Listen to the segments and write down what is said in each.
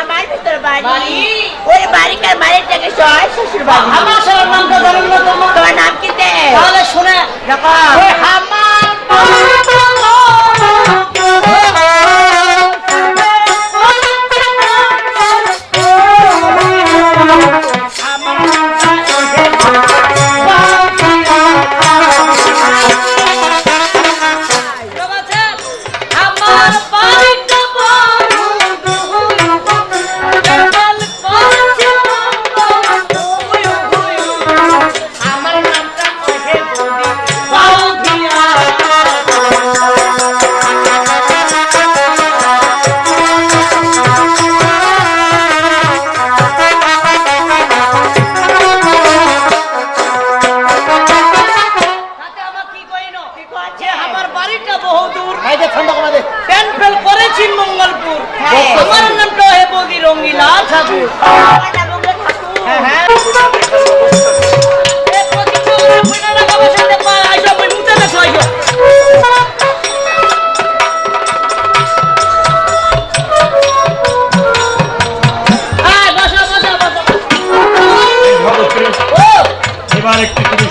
আমার ভিতর বাড়ি। ওই বাড়িকার বাড়ির থেকে সবাই শ্বশুর বাড়ি। আমার সবার নামটা জানেন না তোমার। নাম কি তাহলে শুনে দেখো பாராட்டுகிறோம்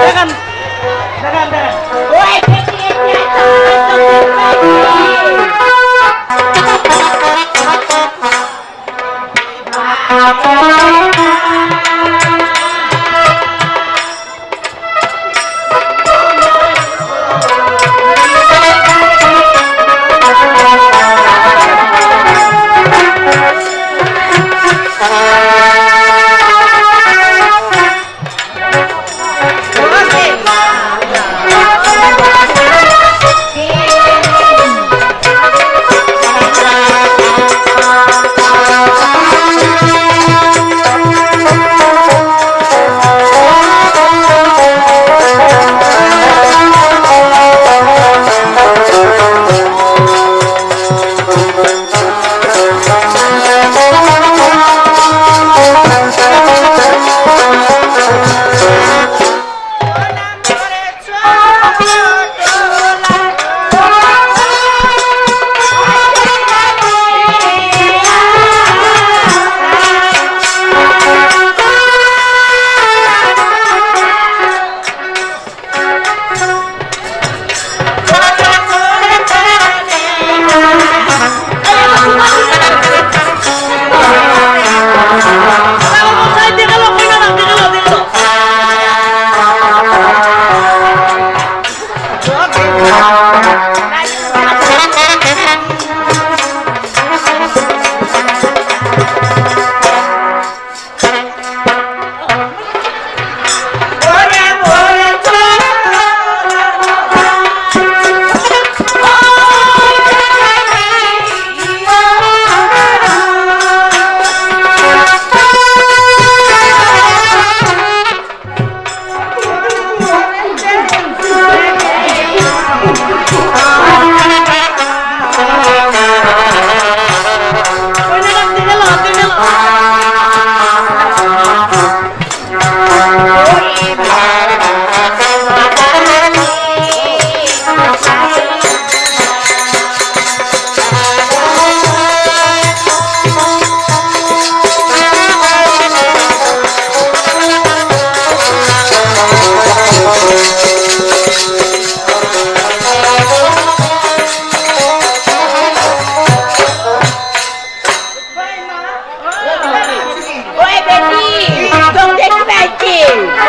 দেখান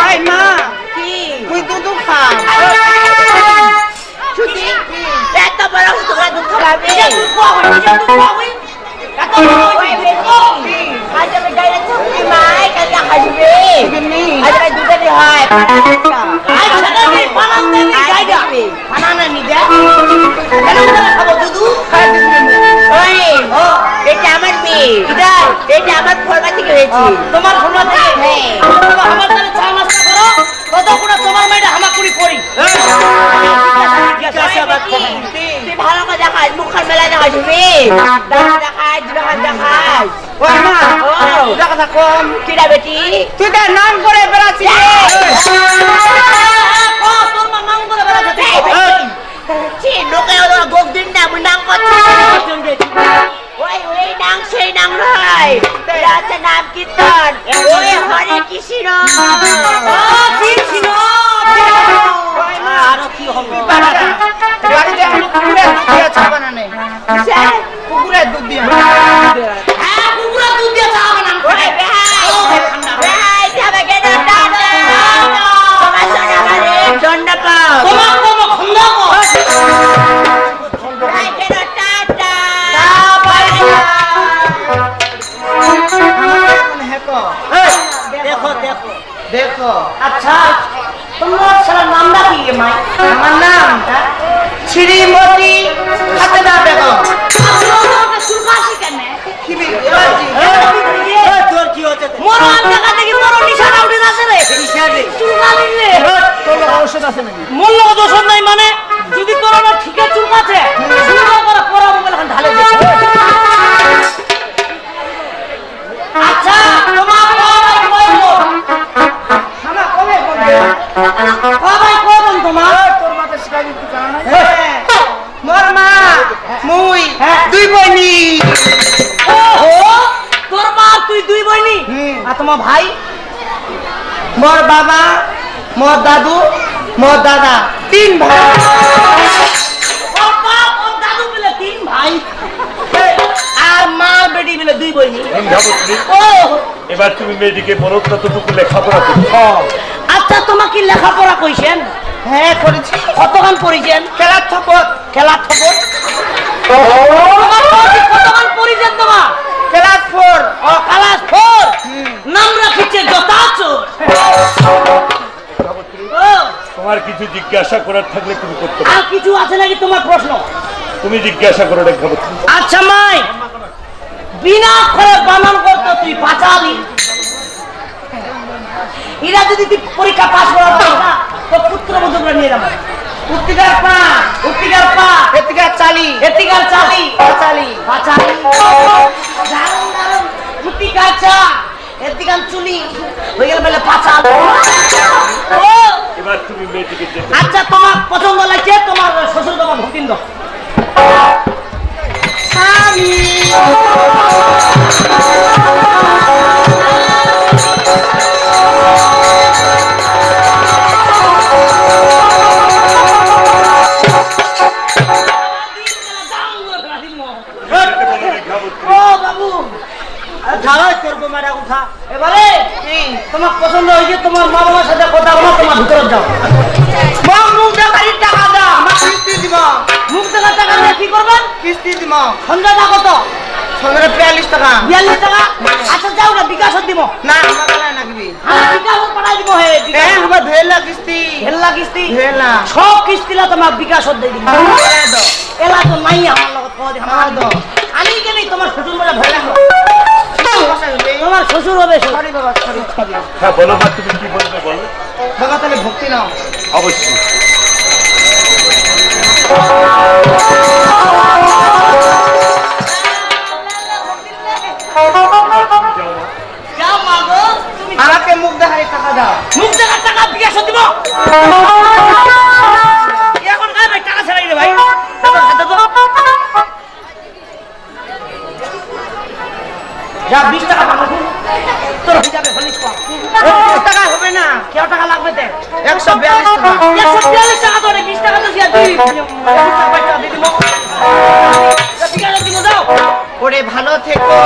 Ai, irmã! Sim! Fui tudo calmo! É, tá parado do lado do caminho! Já do povo, já do povo, hein? Já tô no povo, hein? Sim! Mas eu me ganhei de um filme, ai, que ele arrasa de mim! De mim! Mas eu me dou dele raiva! Ai, fala no! এটা আমার ফরমা থেকে হয়েছে। তোমার ফোনটা থেকে? হ্যাঁ। আমার দ্বারা চা নাস্তা করো। কত তোমার মেয়েটা হামাকুড়ি করি? ভালো করে দেখাস মুখের মেলায় দেখাস রে দাঁত দেখাস জিভে দেখাস ওই মা ও কথা কম। কিরা বেটি? তুই তো নাম করে বেড়াচ্ছিস। আছে নাকি? মূল্য দোষণ নাই মানে যদি তোর না ঠিকই চুলকাছে চুলকা করে পড়া মোবাইল এখন ঢালে আচ্ছা তোমার কবাই কইলো খানা কবে করবে কবাই কইবন তোমার? তোর মাথা শিখাই দিতে জানা নাই হ্যাঁ। মোর মা মুই হ্যাঁ। দুই বইনি। ওহো। তোর মা তুই দুই বইনি? আর তোমার ভাই? মোর বাবা মোর দাদু মোর দাদা তিন ভাই। দাদু মিলে তিন ভাই। আর মা বেটি দুই বইনি গঙ্গাবতী ও। এবার তুমি মেয়েটিকে বলো কতটুকু লেখাপড়া করছ আচ্ছা তোমার কি লেখাপড়া কইছেন? হ্যাঁ করেছি। কতক্ষণ পড়িছেন? খেলার থপত খেলা থবো তোমার কতক্ষণ পড়িছেন তোমার? ক্লাস ফোর ও ক্লাস ফোর নাম রাখিছে ও তোমার কিছু জিজ্ঞাসা করার থাকলে তুমি করতে পারো। আর কিছু আছে নাকি তোমার প্রশ্ন? তুমি জিজ্ঞাসা করো রেখাবতী আচ্ছা মাই। বিনা করে বানান করতো তুই বাঁচালি এরা যদি তুই পরীক্ষা পাস করার না তো পুত্র বধূরা নিয়ে যাব। উত্তিকার পা উত্তিকার পা। এদিকে চালি। এতিকার চালি। চালি। পাচালি দারুণ দারুণ। উত্তিকার চা এতিকার চুনি হয়ে গেল বলে পাঁচা ও এবার তুমি মেয়েটিকে আচ্ছা তোমার পছন্দ লাগছে? তোমার শ্বশুর বাবা ভক্তিন্দ যেতে কিস্তি দিব সন্ধ্যাটা কত সঙ্গে বিয়াল্লিশ টাকা। বিয়াল্লিশ টাকা? আচ্ছা যাও না বিকাশ দিব না আমার বেলায় নাকবি। আমি পাঠাই দিব হে হ্যাঁ আমার ভেলা কিস্তি। হেল্লা কিস্তি? ভেলা। সব কিস্তিলা তোমার বিকাশ দিয়ে দিব এলা তো নাই আমার লগত কদি আমার দাও। আমি কেন তোমার শ্বশুর বলে ভয় লাগল সরি তোমার শ্বশুর হবে শ্বশুর। বাবা সরি সরি। হ্যাঁ বলো মা তুমি কি বলবে বলো। বাবা তাহলে ভক্তি নাও। অবশ্যই। মুখ দেখার টাকা বিকাশ দিব। এখন কার ভাই টাকা ছাড়াই রে ভাই। যা বিশ টাকা পাবো তোর হয়ে যাবে হলিস টাকা হবে না কেউ টাকা লাগবে তে একশো বিয়াল্লিশ টাকা। একশো বিয়াল্লিশ টাকা ধরে বিশ টাকা তো দিয়া দিই দিয়ে দিব। বিকাশ দিব যাও ওরে ভালো থেকো।